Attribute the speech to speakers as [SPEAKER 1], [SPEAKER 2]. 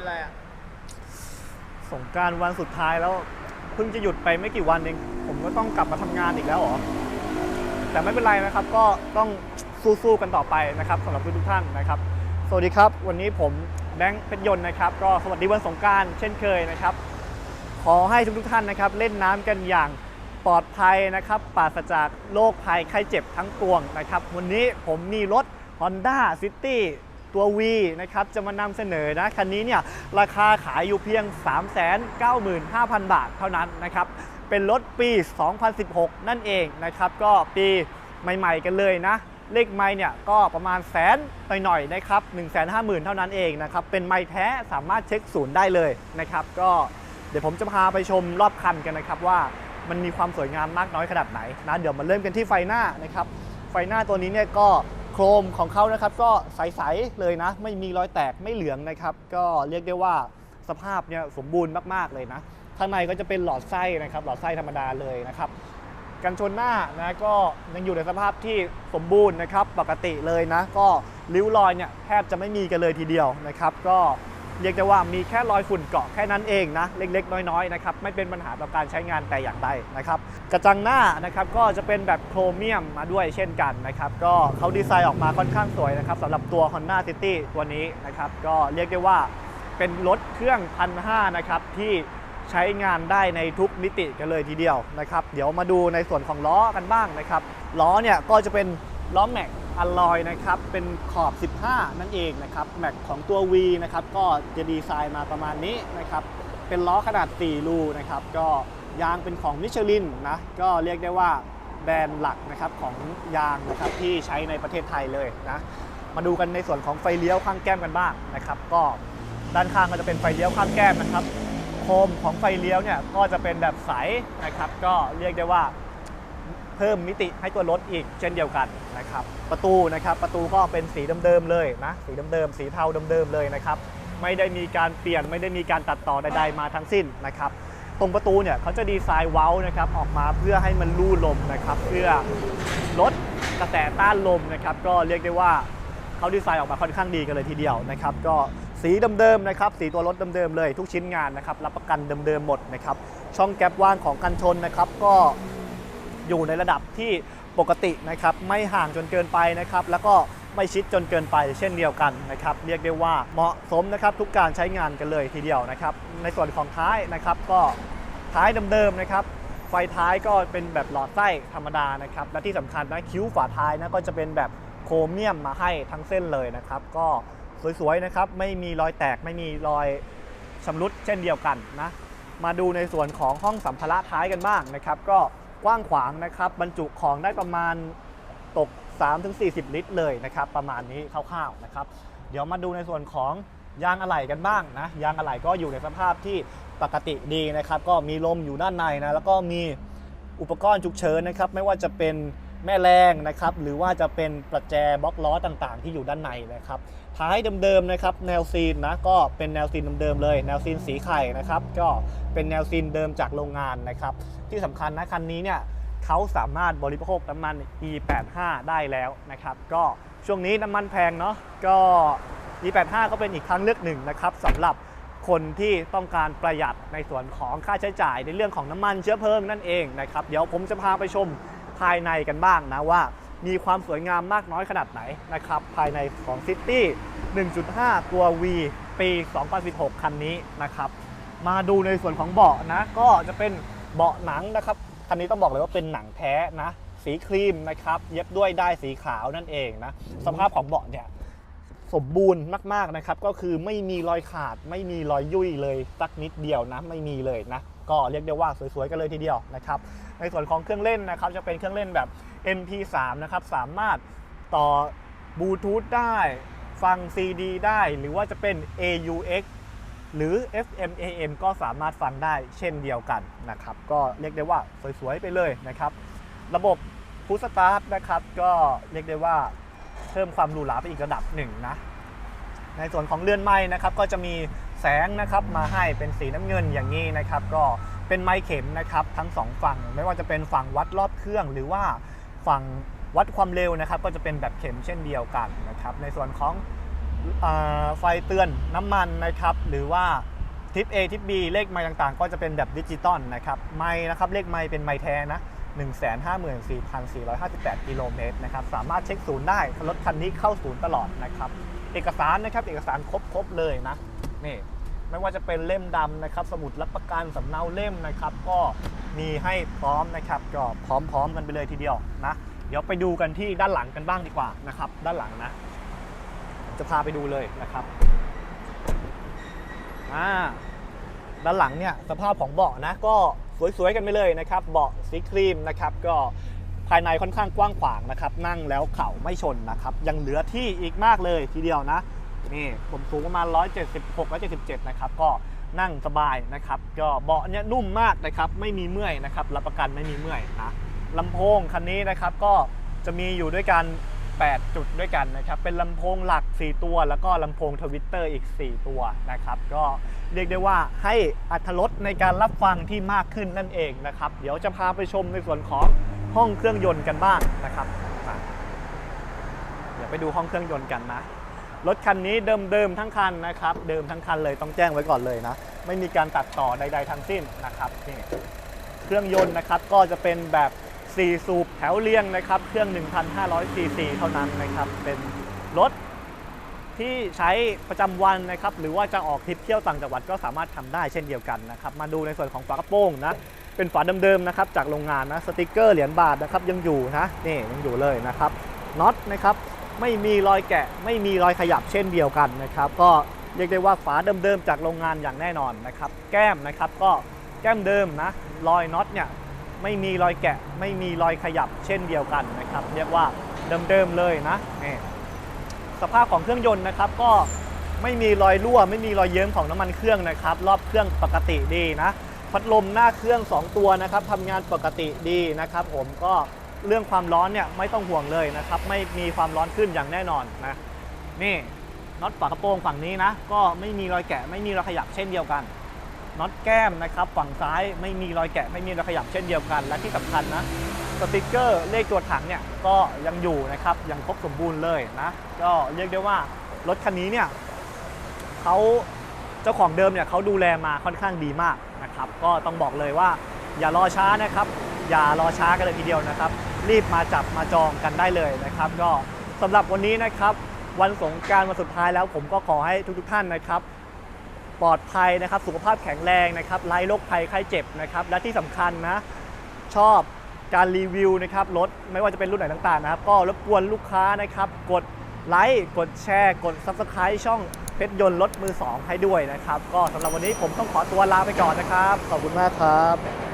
[SPEAKER 1] เป็นไรอะ
[SPEAKER 2] สงกรารวันสุดท้ายแล้วเพิ่งจะหยุดไปไม่กี่วันเอง ผมก็ต้องกลับมาทำงานอีกแล้วเหรอ แต่ไม่เป็นไรนะครับ ก็ต้องสู้ๆกันต่อไปนะครับสำหรับทุกๆท่านนะครับ สวัสดีครับ วันนี้ผมแบงค์เพชรยนต์นะครับ ก็สวัสดีวันสงกรารเช่นเคยนะครับ ขอให้ทุกๆท่านนะครับ เล่นน้ำกันอย่างปลอดภัยนะครับปราศจากโรคภัยไข้เจ็บทั้งปวงนะครับ วันนี้ผมมีรถ Honda City ตัว V นะครับจะมานำเสนอนะคันนี้เนี่ยราคาขายอยู่เพียง 395,000 บาทเท่านั้นนะครับเป็นรถปี 2016 นั่นเองนะครับก็ปีใหม่ๆกันเลยนะเลขไม้เนี่ยก็ประมาณแสนหน่อยๆนะครับ1 5 0 0 0 0 เท่านั้นเองนะครับเป็นไม้แท้สามารถเช็คศูนย์ได้เลยนะครับก็เดี๋ยวผมจะพาไปชมรอบคันกันนะครับว่ามันมีความสวยงามมากน้อยขนาดไหนนะเดี๋ยวมาเริ่มกันที่ไฟหน้านะครับไฟหน้าตัวนี้เนี่ยก็ รมของเขานะครับก็ใสๆเลยนะ ไม่มีรอยแตกไม่เหลืองนะครับ ก็เรียกได้ว่าสภาพเนี่ยสมบูรณ์มากๆเลยนะข้างในก็จะเป็นหลอดไส้นะครับหลอดไส้ธรรมดาเลยนะครับกันชนหน้านะก็ยังอยู่ในสภาพที่สมบูรณ์นะครับปกติเลยนะ ก็ริ้วรอยเนี่ยแทบจะไม่มีกันเลยทีเดียวนะครับ ก็ เรียกได้ว่ามีแค่รอยฝุ่นเกาะแค่นั้นเองนะเล็กๆ น้อยๆนะครับไม่เป็นปัญหาต่อการใช้งานแต่อย่างใดนะครับกระจังหน้านะครับก็จะเป็นแบบโครเมียมมาด้วยเช่นกันนะครับก็เขาดีไซน์ออกมาค่อนข้างสวยนะครับสำหรับตัว Honda City ตัวนี้นะครับก็เรียกได้ว่าเป็นรถเครื่องพันห้านะครับที่ใช้งานได้ในทุกมิติกันเลยทีเดียวนะครับ เดี๋ยวมาดูในส่วนของล้อกันบ้างนะครับ ล้อเนี่ยก็จะเป็นล้อแม็ก อลลอยนะครับเป็นขอบ 15 นั่นเองนะครับแม็กของตัว V นะครับก็จะดีไซน์มาประมาณนี้นะครับเป็นล้อขนาด 4 รูนะครับก็ยางเป็นของมิชลินนะก็เรียกได้ว่าแบรนด์หลักนะครับของยางนะครับที่ใช้ในประเทศไทยเลยนะมาดูกันในส่วนของไฟเลี้ยวข้างแก้มกันบ้างนะครับ ก็ด้านข้างก็จะเป็นไฟเลี้ยวข้างแก้มนะครับ โคมของไฟเลี้ยวเนี่ยก็จะเป็นแบบใสนะครับ ก็เรียกได้ว่า เพิ่มมิติให้ตัวรถอีกเช่นเดียวกันนะครับประตูนะครับประตูก็เป็นสีเดิมๆเลยนะสีเดิมๆสีเทาเดิมๆเลยนะครับไม่ได้มีการเปลี่ยนไม่ได้มีการตัดต่อใดๆมาทั้งสิ้นนะครับตรงประตูเนี่ยเขาจะดีไซน์เว้านะครับออกมาเพื่อให้มันลู่ลมนะครับเพื่อลดกระแสต้านลมนะครับก็เรียกได้ว่าเขาดีไซน์ออกมาค่อนข้างดีกันเลยทีเดียวนะครับก็สีเดิมๆนะครับสีตัวรถเดิมๆเลย ทุกชิ้นงานนะครับรับประกันเดิมๆหมดนะครับช่องแก๊ปว่างของกันชนนะครับก็ อยู่ในระดับที่ปกตินะครับไม่ห่างจนเกินไปนะครับแล้วก็ไม่ชิดจนเกินไปเช่นเดียวกันนะครับเรียกได้ว่าเหมาะสมนะครับทุกการใช้งานกันเลยทีเดียวนะครับในส่วนของท้ายนะครับก็ท้ายเดิมๆนะครับไฟท้ายก็เป็นแบบหลอดไส้ธรรมดานะครับและที่สำคัญนะคิ้วฝาท้ายนะก็จะเป็นแบบโครเมียมมาให้ทั้งเส้นเลยนะครับก็สวยๆนะครับไม่มีรอยแตกไม่มีรอยชำรุดเช่นเดียวกันนะมาดูในส่วนของห้องสัมภาระท้ายกันบ้างนะครับ ก็ กว้างขวางนะครับบรรจุของได้ประมาณตก 3-40 ลิตรเลยนะครับ ประมาณนี้คร่าวๆนะครับ เดี๋ยวมาดูในส่วนของยางอะไหล่กันบ้างนะ ยางอะไหล่ก็อยู่ในสภาพที่ปกติดีนะครับ ก็มีลมอยู่ด้านในนะ แล้วก็มีอุปกรณ์ฉุกเฉินนะครับ ไม่ว่าจะเป็น แม่แรงนะครับหรือว่าจะเป็นประแจบล็อกล้อต่างๆ ที่อยู่ด้านในนะครับท้ายเดิมๆนะครับแนวซีนนะก็เป็นแนวซีนเดิมๆเลยแนวซีนสีไข่นะครับก็เป็นแนวซีนเดิมจากโรงงานนะครับที่สำคัญนะคันนี้เนี่ยเขาสามารถบริโภคน้ำมัน E85 ได้แล้วนะครับก็ช่วงนี้น้ำมันแพงเนาะก็ E85 ก็เป็นอีกทางเลือกหนึ่งนะครับสำหรับคนที่ต้องการประหยัดในส่วนของค่าใช้จ่ายในเรื่องของน้ำมันเชื้อเพลิงนั่นเองนะครับเดี๋ยวผมจะพาไปชม ภายในกันบ้างนะว่า มีความสวยงามมากน้อยขนาดไหนนะครับภายในของ City 1.5 ตัว V ปี 2016 คันนี้นะครับมาดูในส่วนของเบาะนะก็จะเป็นเบาะหนังนะครับคันนี้ต้องบอกเลยว่าเป็นหนังแท้นะสีครีมนะครับเย็บด้วยได้ายสีขาวนั่นเองนะสภาพของเบาะเนี่ยสมบูรณ์มากๆนะครับก็คือไม่มีรอยขาดไม่มีรอยยุ่ยเลยสักนิดเดียวนะไม่มีเลยนะ ก็เรียกได้ว่าสวยๆกันเลยทีเดียวนะครับในส่วนของเครื่องเล่นนะครับจะเป็นเครื่องเล่นแบบ MP3 นะครับสามารถต่อบลูทูธได้ฟัง CD ได้ หรือว่าจะเป็น AUX หรือ FM AM ก็สามารถฟังได้เช่นเดียวกันนะครับ ก็เรียกได้ว่าสวยๆไปเลยนะครับ ระบบพุ s สตาร์ทนะครับก็เรียกได้ว่าเพิ่มความหรูหราไปอีกระดับหนึ่งนะ ในส่วนของเรือนไม้นะครับก็จะมี แสงนะครับมาให้เป็นสีน้ำเงินอย่างนี้นะครับก็เป็นไม้เข็มนะครับทั้งสองฝั่ง ไม่ว่าจะเป็นฝั่งวัดรอบเครื่อง หรือว่าฝั่งวัดความเร็วนะครับ ก็จะเป็นแบบเข็มเช่นเดียวกันนะครับ ในส่วนของอไฟเตือนน้ำมันนะครับ หรือว่าทิป A ทิป B เลขไม้ต่างๆ ก็จะเป็นแบบดิจิตอลนะครับไม้นะครับเลขไม้เป็นไม้แท้นะ154,458 กิโลเมตรนะครับ สามารถเช็คศูนย์ได้ รถคันนี้เข้าศูนย์ตลอดนะครับ เอกสารนะครับ เอกสารครบ ๆ เลยนะ นี่ไม่ว่าจะเป็นเล่มดำนะครับ สมุดรับประกันสำเนาเล่มนะครับ ก็มีให้พร้อมนะครับก็พร้อมๆกันไปเลยทีเดียวนะ เดี๋ยวไปดูกันที่ด้านหลังกันบ้างดีกว่านะครับ ด้านหลังนะ จะพาไปดูเลยนะครับอ่าด้านหลังเนี่ยสภาพของเบาะนะ ก็สวยๆกันไปเลยนะครับ เบาะสีครีมนะครับก็ภายในค่อนข้างกว้างขวางนะครับ นั่งแล้วเข่าไม่ชนนะครับ ยังเหลือที่อีกมากเลยทีเดียวนะ นี่ผมสูงประมาณ 176 177 นะครับ ก็นั่งสบายนะครับ ก็เบาะเนี่ยนุ่มมากนะครับ ไม่มีเมื่อยนะครับ รับประกันไม่มีเมื่อยนะลำโพงคันนี้นะครับก็จะมีอยู่ด้วยกัน 8 จุดด้วยกันนะครับ เป็นลำโพงหลัก 4 ตัว แล้วก็ลำโพงทวิตเตอร์อีก 4 ตัวนะครับ ก็เรียกได้ว่าให้อัตรสในการรับฟังที่มากขึ้นนั่นเองนะครับ เดี๋ยวจะพาไปชมในส่วนของห้องเครื่องยนต์กันบ้างนะครับ เดี๋ยวไปดูห้องเครื่องยนต์กันนะ รถคันนี้เดิมๆทั้งคันนะครับ เดิมทั้งคันเลยต้องแจ้งไว้ก่อนเลยนะ ไม่มีการตัดต่อใด ๆ ทั้งสิ้นนะครับนี่เครื่องยนต์นะครับก็จะเป็นแบบ 4 สูบแถวเรียงนะครับ เครื่อง 1,500ซีซีเท่านั้นนะครับ เป็นรถที่ใช้ประจำวันนะครับ หรือว่าจะออกทริปเที่ยวต่างจังหวัดก็สามารถทำได้เช่นเดียวกันนะครับ มาดูในส่วนของฝากระโปรงนะ เป็นฝาเดิมๆนะครับ จากโรงงานนะ สติกเกอร์เหรียญบาทนะครับยังอยู่นะ นี่ยังอยู่เลยนะครับ น็อตนะครับ ไม่มีรอยแกะ ไม่มีรอยขยับเช่นเดียวกันนะครับ ก็เรียกได้ว่าฝาเดิมๆจากโรงงานอย่างแน่นอนนะครับ แก้มนะครับก็แก้มเดิมนะรอยน็อตเนี่ยไม่มีรอยแกะ ไม่มีรอยขยับเช่นเดียวกันนะครับ เรียกว่าเดิมๆเลยนะนี่สภาพของเครื่องยนต์นะครับก็ไม่มีรอยรั่ว ไม่มีรอยเยิ้มของน้ำมันเครื่องนะครับ รอบเครื่องปกติดีนะ พัดลมหน้าเครื่อง 2 ตัวนะครับทำงานปกติดีนะครับ ผมก็ เรื่องความร้อนเนี่ยไม่ต้องห่วงเลยนะครับ ไม่มีความร้อนขึ้นอย่างแน่นอนนะนี่น็อตฝากระโปรงฝั่งนี้นะ ก็ไม่มีรอยแกะไม่มีรอยขยับเช่นเดียวกันน็อตแก้มนะครับ ฝั่งซ้ายไม่มีรอยแกะไม่มีรอยขยับเช่นเดียวกัน และที่สำคัญนะสติกเกอร์เลขตัวถังเนี่ยก็ยังอยู่นะครับยังครบสมบูรณ์เลยนะก็เรียกได้ว่ารถคันนี้เนี่ยเขาเจ้าของเดิมเนี่ยเขาดูแลมาค่อนข้างดีมากนะครับ ก็ต้องบอกเลยว่าอย่ารอช้านะครับ อย่ารอช้ากันเลยทีเดียวนะครับ รีบมาจับมาจองกันได้เลยนะครับ ก็สำหรับวันนี้นะครับ วันสงกรารวันสุดท้ายแล้วผมก็ขอให้ทุกๆท่านนะครับ ปลอดภัยนะครับ สุขภาพแข็งแรงนะครับไร้โรคภัยไข้เจ็บนะครับ และที่สำคัญนะ ชอบการรีวิวนะครับรถไม่ว่าจะเป็นรุ่นไหนต่างๆนะครับ ก็รบกวนลูกค้านะครับ กดไลค์กดแชร์กด Subscribe ช่องเพชรยนต์รถมือ 2 ให้ด้วยนะครับ ก็สำหรับวันนี้ผมต้องขอตัวลาไปก่อนนะครับ ขอบคุณมากครับ